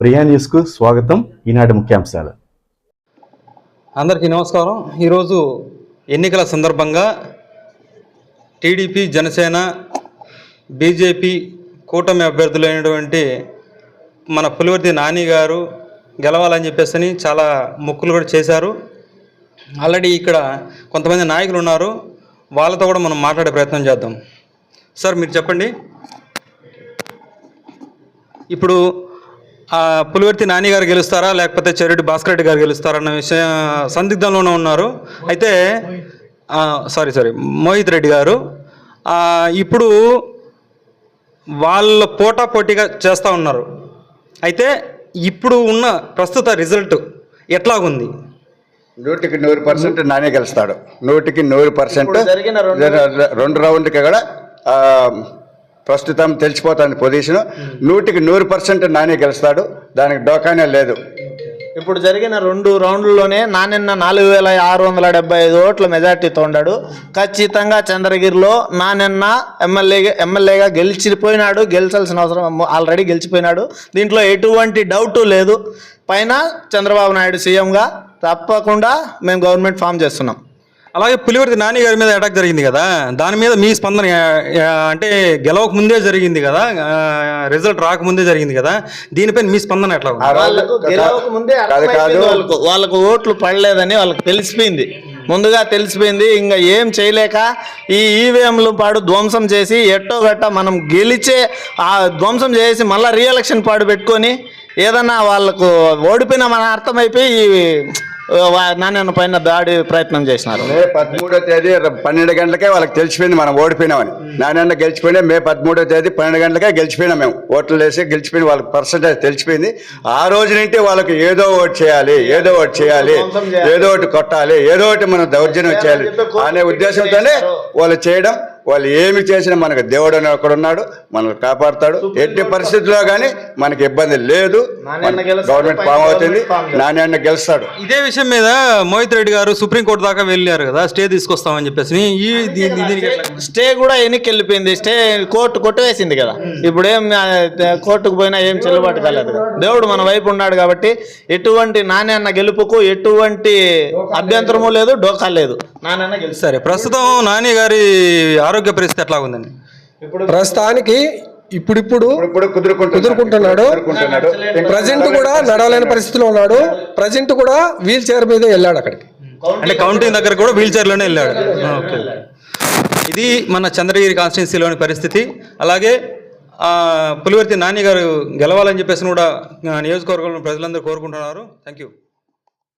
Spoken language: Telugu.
ప్రియా న్యూస్కు స్వాగతం. ఈనాటి ముఖ్యాంశాలు. అందరికీ నమస్కారం. ఈరోజు ఎన్నికల సందర్భంగా టీడీపీ జనసేన బీజేపీ కూటమి అభ్యర్థులైనటువంటి మన పులివర్తి నాని గారు గెలవాలని చెప్పేసి చాలా మొక్కులు కూడా చేశారు. ఆల్రెడీ ఇక్కడ కొంతమంది నాయకులు ఉన్నారు. వాళ్ళతో కూడా మనం మాట్లాడే ప్రయత్నం చేద్దాం. సార్ మీరు చెప్పండి. ఇప్పుడు పులివర్తి నాని గారు గెలుస్తారా లేకపోతే చెరుడి భాస్కర్ రెడ్డి గారు గెలుస్తారా అన్న విషయం సందిగ్ధంలోనే ఉన్నారు. అయితే ఆ, సారీ సారీ మోహిత్ రెడ్డి గారు ఆ, ఇప్పుడు వాళ్ళ పోటా పోటీగా చేస్తూ ఉన్నారు. అయితే ఇప్పుడు ఉన్న ప్రస్తుత రిజల్ట్ ఎట్లాగుంది? నూటికి నూరు పర్సెంట్ నానే గెలుస్తాడు. నూటికి నూరు పర్సెంట్ రెండు రౌండ్కి కూడా ఆ, ప్రస్తుతం తెలిసిపోతుంది పొజిషన్. నూటికి నూరు పర్సెంట్ నానే గెలుస్తాడు. దానికి డోకానే లేదు. ఇప్పుడు జరిగిన రెండు రౌండ్లలోనే నానిన్న నాలుగు వేల ఆరు వందల డెబ్బై ఐదు ఓట్ల మెజార్టీతో ఉన్నాడు ఖచ్చితంగా చంద్రగిరిలో నానిన్న ఎమ్మెల్యేగా ఎమ్మెల్యేగా గెలిచిపోయినాడు. గెలిచాల్సిన అవసరం ఆల్రెడీ గెలిచిపోయినాడు. దీంట్లో ఎటువంటి డౌట్ లేదు. పైన చంద్రబాబు నాయుడు సీఎంగా తప్పకుండా మేము గవర్నమెంట్ ఫామ్ చేస్తున్నాం. అలాగే పులివర్తి నాని గారి మీద అటాక్ జరిగింది కదా దాని మీద మీ స్పందన అంటే గెలవక ముందే జరిగింది కదా రిజల్ట్ రాకముందే జరిగింది కదా దీనిపై మీ స్పందన ఎట్లా వాళ్ళకు గెలవక ముందే కాదు కాదు. అర్థమైపోయింది వాళ్ళకు. వాళ్ళకు ఓట్లు పడలేదని వాళ్ళకి తెలిసిపోయింది. ముందుగా తెలిసిపోయింది ఇంకా ఏం చేయలేక ఈ ఈవీఎంలు పాడు ధ్వంసం చేసి ఎట్టో గట్ట మనం గెలిచే ఆ ధ్వంసం చేసి మళ్ళీ రీఎలక్షన్ పాడు పెట్టుకొని ఏదన్నా వాళ్ళకు ఓడిపోయిన మన అర్థమైపోయి నాన్న పైన దాడి ప్రయత్నం చేసినారు. మే పదమూడో తేదీ పన్నెండు గంటలకే వాళ్ళకి తెలిసిపోయింది మనం ఓడిపోయినామని. నాన్న గెలిచిపోయినా మే పదమూడో తేదీ పన్నెండు గంటలకే గెలిచిపోయినాం మేము. ఓట్లు వేసి గెలిచిపోయిన వాళ్ళకి పర్సంటేజ్ తెలిసిపోయింది. ఆ రోజు నుండి వాళ్ళకి ఏదో ఒకటి చేయాలి ఏదో ఒకటి చేయాలి ఏదో ఒకటి కొట్టాలి ఏదో ఒకటి మనం దౌర్జన్యం చేయాలి అనే ఉద్దేశంతోనే వాళ్ళు చేయడం వాళ్ళు ఏమి చేసినా మనకు దేవుడు అని ఒకడు ఉన్నాడు మనల్ని కాపాడుతాడు. ఎట్టి పరిస్థితుల్లో కానీ మనకి ఇబ్బంది లేదు. గవర్నమెంట్ ఫామ్ అవుతుంది నాణ్యాన్ని గెలుస్తాడు. ఇదే విషయం మీద మోహిత్ రెడ్డి గారు సుప్రీంకోర్టు దాకా వెళ్ళారు కదా స్టే తీసుకొస్తామని చెప్పేసి. ఈ? స్టే కూడా ఎన్నికి వెళ్ళిపోయింది స్టే కోర్టు కొట్టివేసింది కదా. ఇప్పుడు ఏం కోర్టుకు పోయినా ఏం చెల్లుబాటు కాలేదు కదా. దేవుడు మన వైపు ఉన్నాడు కాబట్టి ఎటువంటి నాణ్యన్న గెలుపుకు ఎటువంటి అభ్యంతరము లేదు డోకా లేదు. నాణ్యన్న గెలుస్తారు సరే ప్రస్తుతం నాని గారి ఆరోగ్య పరిస్థితి ఎట్లా ఉందండి? ప్రస్తుతానికి ఇప్పుడిప్పుడు ఇప్పుడు కుదురుకుంటున్నాడు. ప్రజెంట్ కూడా నడవలేని పరిస్థితిలో ఉన్నాడు. ప్రజెంట్ కూడా వీల్ చైర్ మీద వెళ్ళాడు అక్కడికి. అంటే కౌంటింగ్ దగ్గర కూడా వీల్ చైర్లోనే వెళ్ళాడు. ఓకే. ఇది మన చంద్రగిరి కాన్స్టిట్యున్సీలోని పరిస్థితి. అలాగే ఆ, పులివర్తి నాని గారు గెలవాలని చెప్పేసి కూడా నియోజకవర్గంలో ప్రజలందరూ కోరుకుంటున్నారు. Thank you